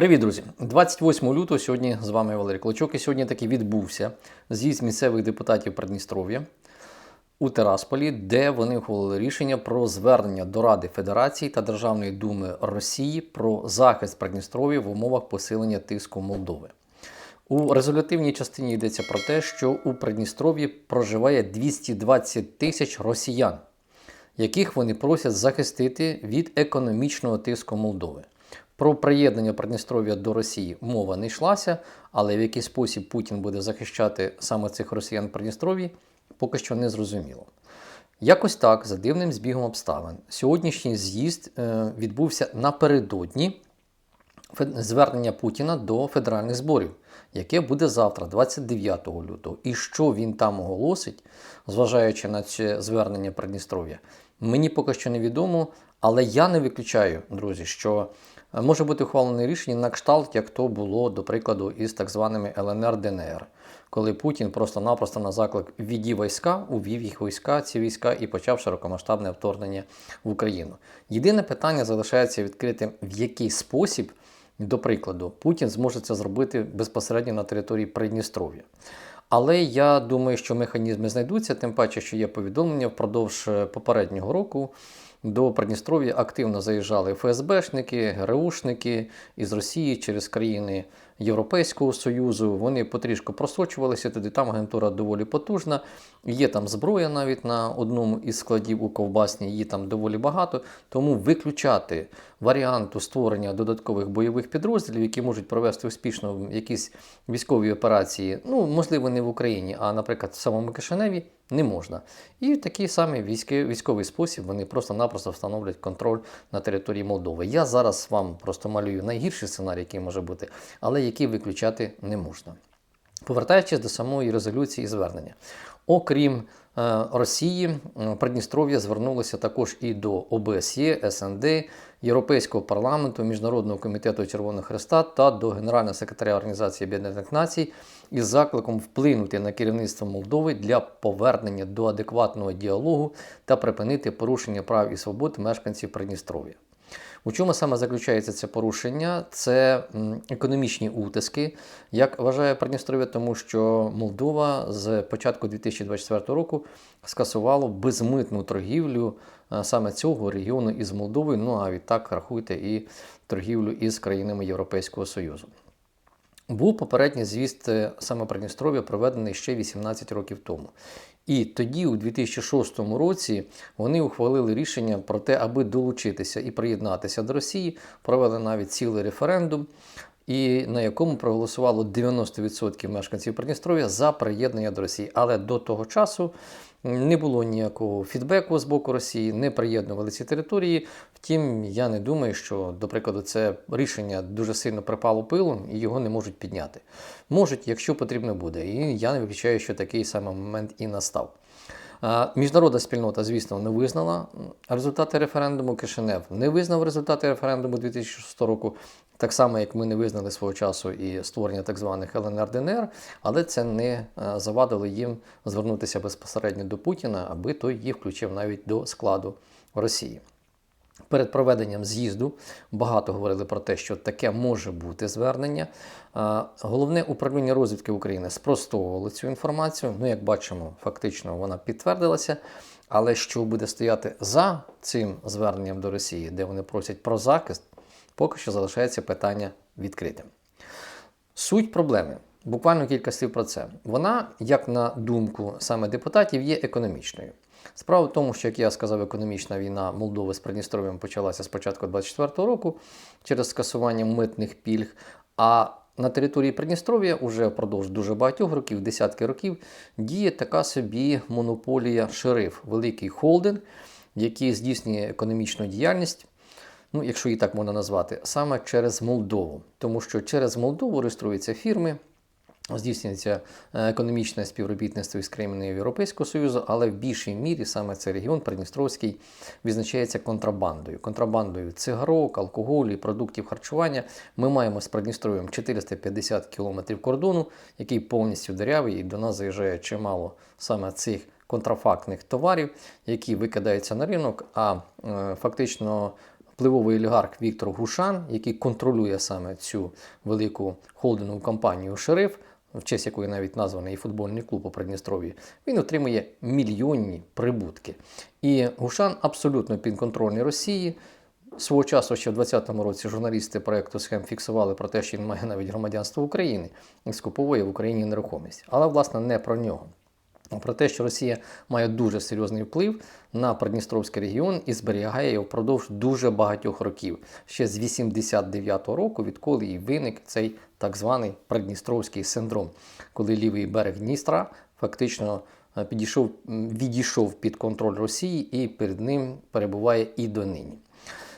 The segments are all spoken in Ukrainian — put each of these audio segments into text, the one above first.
Привіт, друзі! 28 лютого сьогодні з вами Валерій Клочок. І сьогодні таки відбувся з'їзд місцевих депутатів Придністров'я у Терасполі, де вони ухвалили рішення про звернення до Ради Федерації та Державної думи Росії про захист Придністров'я в умовах посилення тиску Молдови. У резолютивній частині йдеться про те, що у Придністров'ї проживає 220 тисяч росіян, яких вони просять захистити від економічного тиску Молдови. Про приєднання Придністров'я до Росії мова не йшлася, але в який спосіб Путін буде захищати саме цих росіян Придністров'ї, поки що не зрозуміло. Якось так, за дивним збігом обставин, сьогоднішній з'їзд е, відбувся напередодні звернення Путіна до федеральних зборів, яке буде завтра, 29 лютого. І що він там оголосить, зважаючи на це звернення Придністров'я, мені поки що невідомо, але я не виключаю, друзі, що може бути ухвалене рішення на кшталт, як то було, до прикладу, із так званими ЛНР ДНР, коли Путін просто-напросто на заклик «Ввіді війська, увів їх війська, ці війська і почав широкомасштабне вторгнення в Україну. Єдине питання залишається відкритим, в який спосіб, до прикладу, Путін зможе це зробити безпосередньо на території Придністров'я. Але я думаю, що механізми знайдуться, тим паче, що є повідомлення впродовж е, попереднього року. До Придністров'я активно заїжджали ФСБшники, ГРУшники із Росії через країни Європейського Союзу. Вони потрішку просочувалися туди. Там агентура доволі потужна. Є там зброя навіть на одному із складів у ковбасні, її там доволі багато. Тому виключати варіанту створення додаткових бойових підрозділів, які можуть провести успішно якісь військові операції, ну можливо, не в Україні, а, наприклад, в самому Кишиневі, не можна. І в такий самий військовий, спосіб вони просто-напросто встановлять контроль на території Молдови. Я зараз вам просто малюю найгірший сценарій, який може бути, але який виключати не можна. Повертаючись до самої резолюції і звернення. Окрім е, Росії, Придністров'я звернулося також і до ОБСЄ, СНД, Європейського парламенту, Міжнародного комітету Червоного Хреста та до Генерального секретаря Організації Об'єднаних Націй із закликом вплинути на керівництво Молдови для повернення до адекватного діалогу та припинити порушення прав і свобод мешканців Придністров'я. У чому саме заключається це порушення? Це економічні утиски, як вважає Придністров'я, тому що Молдова з початку 2024 року скасувала безмитну торгівлю е, саме цього регіону із Молдовою. Ну а відтак рахуйте і торгівлю із країнами Європейського Союзу. Був попередній звіст е, саме Придністров'я проведений ще 18 років тому. І тоді, у 2006 році, вони ухвалили рішення про те, аби долучитися і приєднатися до Росії, провели навіть цілий референдум, і на якому проголосувало 90% мешканців Придністров'я за приєднання до Росії. Але до того часу не було ніякого фідбеку з боку Росії, не приєднували ці території. Втім, я не думаю, що, до прикладу, це рішення дуже сильно припало пилом і його не можуть підняти. Можуть, якщо потрібно буде. І я не виключаю, що такий самий момент і настав. Міжнародна спільнота, звісно, не визнала результати референдуму. Кишинев не визнав результати референдуму 2006 року, так само як ми не визнали свого часу і створення так званих ЛНР ДНР, але це не е, завадило їм звернутися безпосередньо до Путіна, аби той їх включив навіть до складу Росії. Перед проведенням з'їзду багато говорили про те, що таке може бути звернення. Головне управління розвідки України спростовувало цю інформацію. Ну, як бачимо, фактично вона підтвердилася. Але що буде стояти за цим зверненням до Росії, де вони просять про захист, поки що залишається питання відкритим. Суть проблеми, буквально кілька слів про це. Вона, як на думку саме депутатів, є економічною. Справа в тому, що, як я сказав, економічна війна Молдови з Придністров'ям почалася з початку 24 року через скасування митних пільг. А на території Придністров'я уже впродовж дуже багатьох років, десятки років, діє така собі монополія шериф, великий холдинг, який здійснює економічну діяльність ну, якщо її так можна назвати, саме через Молдову. Тому що через Молдову реєструються фірми, здійснюється е, економічне співробітництво із країнами Європейського Союзу, але в більшій мірі саме цей регіон Придністровський відзначається контрабандою. Контрабандою цигарок, алкоголю, і продуктів харчування. Ми маємо з Придністров'ям 450 кілометрів кордону, який повністю дерявий, і до нас заїжджає чимало саме цих контрафактних товарів, які викидаються на ринок, а е, фактично впливовий олігарх Віктор Гушан, який контролює саме цю велику холдингову компанію Шериф, в честь якої навіть названий футбольний клуб у Придністров'ї, він отримує мільйонні прибутки. І Гушан абсолютно підконтрольний Росії. Свого часу, ще в 2020 році, журналісти проекту схем фіксували про те, що він має навіть громадянство України і скуповує в Україні нерухомість. Але, власне, не про нього. А Про те, що Росія має дуже серйозний вплив на Придністровський регіон і зберігає його впродовж дуже багатьох років, ще з 89-го року, відколи і виник цей так званий Придністровський синдром, коли лівий берег Дністра фактично е, підійшов, відійшов під контроль Росії і перед ним перебуває і донині.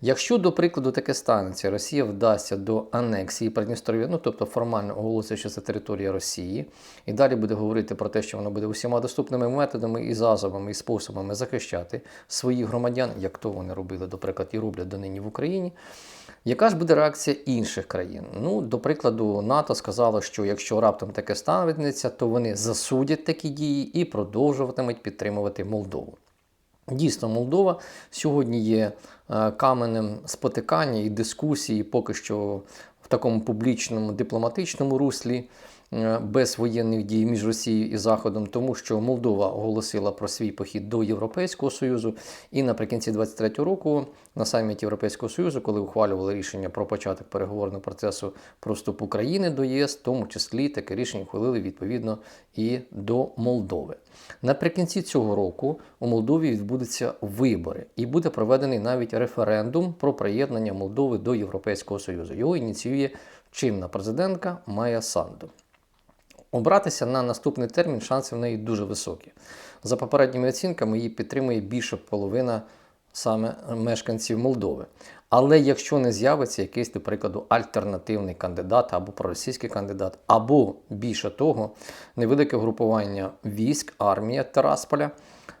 Якщо, до прикладу, таке станеться, Росія вдасться до анексії Придністров'я, ну тобто формально оголосить, що це територія Росії, і далі буде говорити про те, що вона буде усіма доступними методами і засобами і способами захищати своїх громадян, як то вони робили, до прикладу, і роблять донині в Україні. Яка ж буде реакція інших країн? Ну, до прикладу, НАТО сказало, що якщо раптом таке станеться, то вони засудять такі дії і продовжуватимуть підтримувати Молдову. Дійсно, Молдова сьогодні є е, каменем спотикання і дискусії, поки що в такому публічному дипломатичному руслі без воєнних дій між Росією і Заходом, тому що Молдова оголосила про свій похід до Європейського Союзу, і наприкінці 23-го року на саміті Європейського Союзу, коли ухвалювали рішення про початок переговорного процесу про вступ України до ЄС, в тому числі таке рішення ухвалили відповідно і до Молдови. Наприкінці цього року у Молдові відбудуться вибори, і буде проведений навіть референдум про приєднання Молдови до Європейського Союзу. Його ініціює чинна президентка Майя Санду. Обратися на наступний термін шанси в неї дуже високі. За попередніми оцінками, її підтримує більше половина саме мешканців Молдови. Але якщо не з'явиться якийсь, до прикладу, альтернативний кандидат або проросійський кандидат, або більше того, невелике групування військ, армія Терасполя,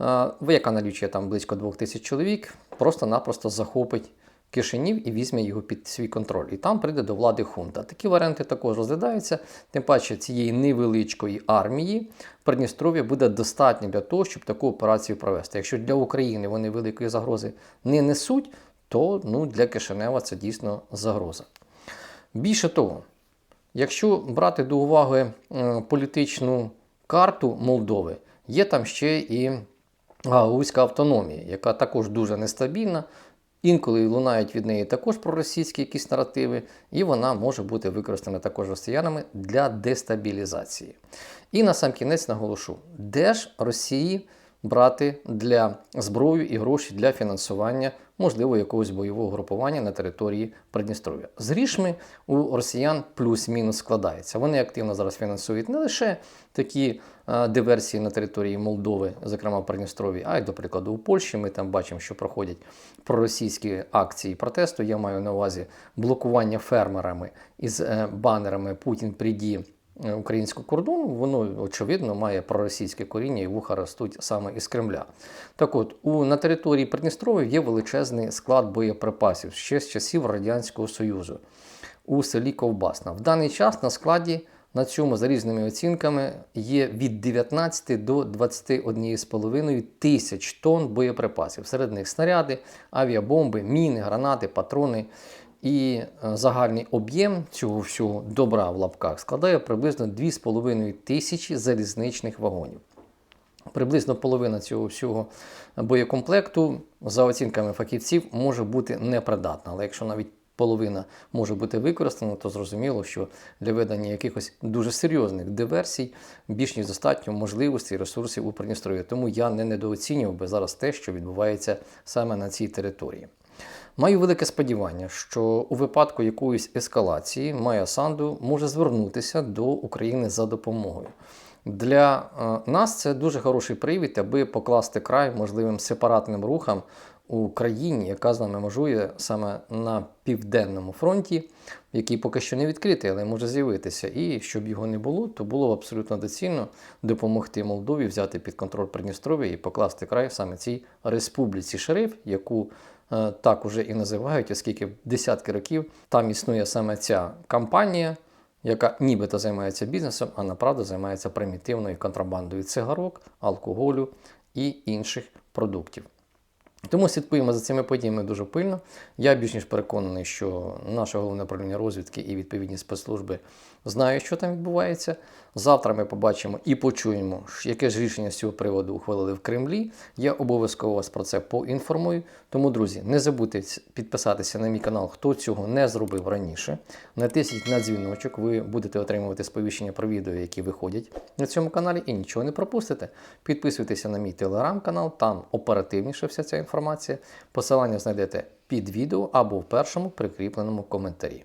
е, яка налічує там близько двох тисяч чоловік, просто-напросто захопить Кишинів і візьме його під свій контроль. І там прийде до влади хунта. Такі варіанти також розглядаються. Тим паче цієї невеличкої армії Придністров'я буде достатньо для того, щоб таку операцію провести. Якщо для України вони великої загрози не несуть, то ну, для Кишинева це дійсно загроза. Більше того, якщо брати до уваги е, політичну карту Молдови, є там ще і Гаузька автономія, яка також дуже нестабільна. Інколи лунають від неї також проросійські якісь наративи, і вона може бути використана також росіянами для дестабілізації. І на сам кінець наголошу, де ж Росії брати для зброю і гроші для фінансування, можливо, якогось бойового групування на території Придністров'я. З грішми у росіян плюс-мінус складається. Вони активно зараз фінансують не лише такі диверсії на території Молдови, зокрема в Придністров'ї, а й, до прикладу, у Польщі. Ми там бачимо, що проходять проросійські акції протесту. Я маю на увазі блокування фермерами із е, банерами Путін приді е, українського кордону, воно очевидно має проросійське коріння і вуха ростуть саме із Кремля. Так от, у, на території Придністров'я є величезний склад боєприпасів ще з часів Радянського Союзу у селі Ковбасна. В даний час на складі на цьому за різними оцінками є від 19 до 21,5 тисяч тонн боєприпасів. Серед них снаряди, авіабомби, міни, гранати, патрони. І е, загальний об'єм цього всього добра в лапках складає приблизно 2,5 тисячі залізничних вагонів. Приблизно половина цього всього боєкомплекту, за оцінками фахівців, може бути непридатна. Але якщо навіть половина може бути використана, то зрозуміло, що для ведення якихось дуже серйозних диверсій більш ніж достатньо можливостей і ресурсів у Придністров'ї. Тому я не недооцінював би зараз те, що відбувається саме на цій території. Маю велике сподівання, що у випадку якоїсь ескалації Майя Санду може звернутися до України за допомогою. Для е, нас це дуже хороший привід, аби покласти край можливим сепаратним рухам у країні, яка з нами межує саме на південному фронті, який поки що не відкритий, але може з'явитися. І щоб його не було, то було б абсолютно доцільно допомогти Молдові взяти під контроль Придністров'я і покласти край саме цій республіці Шериф, яку е, так уже і називають, оскільки десятки років там існує саме ця кампанія. Яка нібито займається бізнесом, а направду займається примітивною контрабандою цигарок, алкоголю і інших продуктів. Тому слідкуємо за цими подіями дуже пильно. Я більш ніж переконаний, що наше головне управління розвідки і відповідні спецслужби знають, що там відбувається. Завтра ми побачимо і почуємо, яке ж рішення з цього приводу ухвалили в Кремлі. Я обов'язково вас про це поінформую. Тому, друзі, не забудьте підписатися на мій канал, хто цього не зробив раніше. Натисніть на дзвіночок, ви будете отримувати сповіщення про відео, які виходять на цьому каналі, і нічого не пропустите. Підписуйтеся на мій телеграм-канал, там оперативніше вся ця інформація. Посилання знайдете під відео або в першому прикріпленому коментарі.